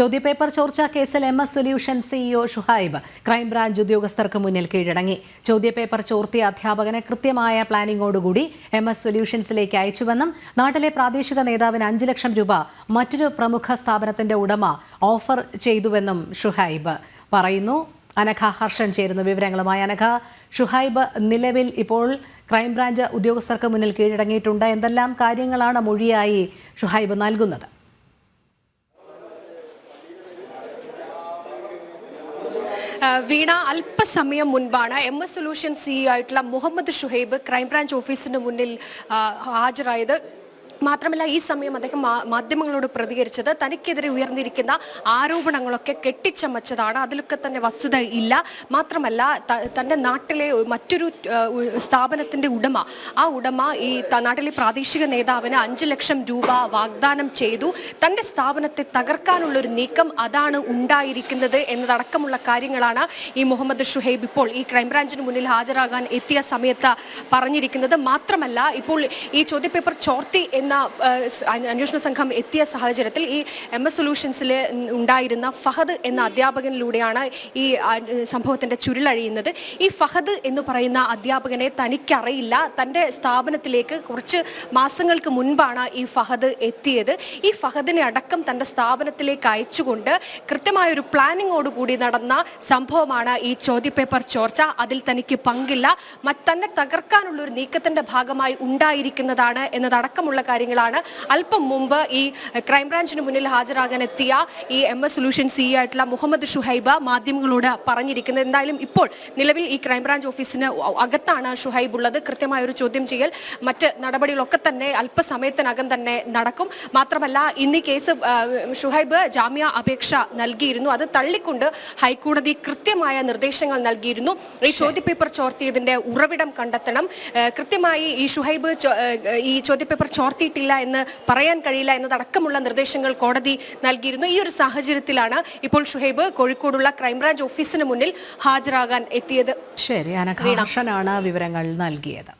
ചോദ്യപേപ്പർ ചോർച്ചാ കേസിൽ M S solution CEO Shuhaib. Crime branch ഉദ്യോഗസ്ഥർക്ക് മുന്നിൽ കീഴടങ്ങി. ചോദ്യപേപ്പർ ചോർത്തിയ അധ്യാപകനെ കൃത്യമായ പ്ലാനിങ്ങോടുകൂടി എം എസ് സൊല്യൂഷൻസിലേക്ക് അയച്ചുവെന്നും നാട്ടിലെ പ്രാദേശിക നേതാവിന് അഞ്ച് ലക്ഷം രൂപ മറ്റൊരു പ്രമുഖ സ്ഥാപനത്തിന്റെ ഉടമ ഓഫർ ചെയ്തുവെന്നും ഷുഹൈബ് പറയുന്നു. അനഘ ഹർഷൻ ചേരുന്നു വിവരങ്ങളുമായി. അനഘ ഷുഹൈബ് നിലവിൽ ഇപ്പോൾ ക്രൈംബ്രാഞ്ച് ഉദ്യോഗസ്ഥർക്ക് മുന്നിൽ കീഴടങ്ങിയിട്ടുണ്ട്. എന്തെല്ലാം കാര്യങ്ങളാണ് മൊഴിയായി ഷുഹൈബ് നൽകുന്നത് ആ, വീണ അല്പസമയം മുൻപാണ് എം എസ് സൊല്യൂഷൻ സിഇഒ ആയിട്ടുള്ള മുഹമ്മദ് ഷുഹൈബ് ക്രൈംബ്രാഞ്ച് ഓഫീസിന് മുന്നിൽ ഹാജരായത്. മാത്രമല്ല ഈ സമയം അദ്ദേഹം മാധ്യമങ്ങളോട് പ്രതികരിച്ചത് തനിക്കെതിരെ ഉയർന്നിരിക്കുന്ന ആരോപണങ്ങളൊക്കെ കെട്ടിച്ചമച്ചതാണ്. അതിലൊക്കെ തന്നെ വസ്തുത ഇല്ല. മാത്രമല്ല തന്റെ നാട്ടിലെ മറ്റൊരു സ്ഥാപനത്തിന്റെ ഉടമ ആ ഉടമ ഈ നാട്ടിലെ പ്രാദേശിക നേതാവിന് അഞ്ചു ലക്ഷം രൂപ വാഗ്ദാനം ചെയ്തു. തന്റെ സ്ഥാപനത്തെ തകർക്കാനുള്ള ഒരു നീക്കം അതാണ് ഉണ്ടായിരിക്കുന്നത് എന്നതടക്കമുള്ള കാര്യങ്ങളാണ് ഈ മുഹമ്മദ് ഷുഹൈബ് ഇപ്പോൾ ഈ ക്രൈംബ്രാഞ്ചിന് മുന്നിൽ ഹാജരാകാൻ എത്തിയ സമയത്ത് പറഞ്ഞിരിക്കുന്നത്. മാത്രമല്ല ഇപ്പോൾ ഈ ചോദ്യപേപ്പർ ചോർത്തി എന്ന അന്വ- അന്വേഷണ സംഘം എത്തിയ സാഹചര്യത്തിൽ ഈ എം എസ് സൊല്യൂഷൻസിൽ ഉണ്ടായിരുന്ന ഫഹദ് എന്ന അധ്യാപകനിലൂടെയാണ് ഈ സംഭവത്തിന്റെ ചുരുളഴിയുന്നത് ഈ ഫഹദ് എന്ന് പറയുന്ന അധ്യാപകനെ തനിക്കറിയില്ല. തന്റെ സ്ഥാപനത്തിലേക്ക് കുറച്ച് മാസങ്ങൾക്ക് മുൻപാണ് ഈ ഫഹദ് എത്തിയത്. ഈ ഫഹദിനെ അടക്കം തന്റെ സ്ഥാപനത്തിലേക്ക് അയച്ചുകൊണ്ട് കൃത്യമായ ഒരു പ്ലാനിങ്ങോട് കൂടി നടന്ന സംഭവമാണ് ഈ ചോദ്യപേപ്പർ ചോർച്ച. അതിൽ തനിക്ക് പങ്കില്ല. തന്നെ തകർക്കാനുള്ള ഒരു നീക്കത്തിന്റെ ഭാഗമായി ഉണ്ടായിരിക്കുന്നതാണ് എന്നതടക്കമുള്ള കാര്യങ്ങളാണ്. അല്പം മുമ്പ് ഈ ക്രൈംബ്രാഞ്ചിന് മുന്നിൽ ഹാജരാകാൻ എത്തിയ ഈ എം എസ് സൊല്യൂഷൻ സി ആയിട്ടുള്ള മുഹമ്മദ് ഷുഹൈബ മാധ്യമങ്ങളോട് പറഞ്ഞിരിക്കുന്നത്. എന്തായാലും ഇപ്പോൾ നിലവിൽ ഈ ക്രൈംബ്രാഞ്ച് ഓഫീസിന് അകത്താണ് ഷുഹൈബ് ഉള്ളത്. കൃത്യമായ ഒരു ചോദ്യം ചെയ്യൽ മറ്റ് നടപടികളൊക്കെ തന്നെ അല്പസമയത്തിനകം തന്നെ നടക്കും. മാത്രമല്ല ഇന്ന് കേസ് ഷുഹൈബ് ജാമ്യ അപേക്ഷ നൽകിയിരുന്നു. അത് തള്ളിക്കൊണ്ട് ഹൈക്കോടതി കൃത്യമായ നിർദ്ദേശങ്ങൾ നൽകിയിരുന്നു. ഈ ചോദ്യപേപ്പർ ചോർത്തിയതിന്റെ ഉറവിടം കണ്ടെത്തണം. കൃത്യമായി ഈ ഷുഹൈബ് ഈ ചോദ്യപേപ്പർ ചോർത്തിയിട്ടില്ല എന്ന് പറയാൻ കഴിയില്ല എന്നതടക്കമുള്ള നിർദ്ദേശങ്ങൾ കോടതി നൽകിയിരുന്നു. ഈ ഒരു സാഹചര്യത്തിലാണ് ഇപ്പോൾ ഷുഹൈബ് കോഴിക്കോടുള്ള ക്രൈംബ്രാഞ്ച് ഓഫീസിന് മുന്നിൽ ഹാജരാകാൻ എത്തിയത്. ശരി അനഘ ഹർഷനാണ് വിവരങ്ങൾ നൽകിയത്.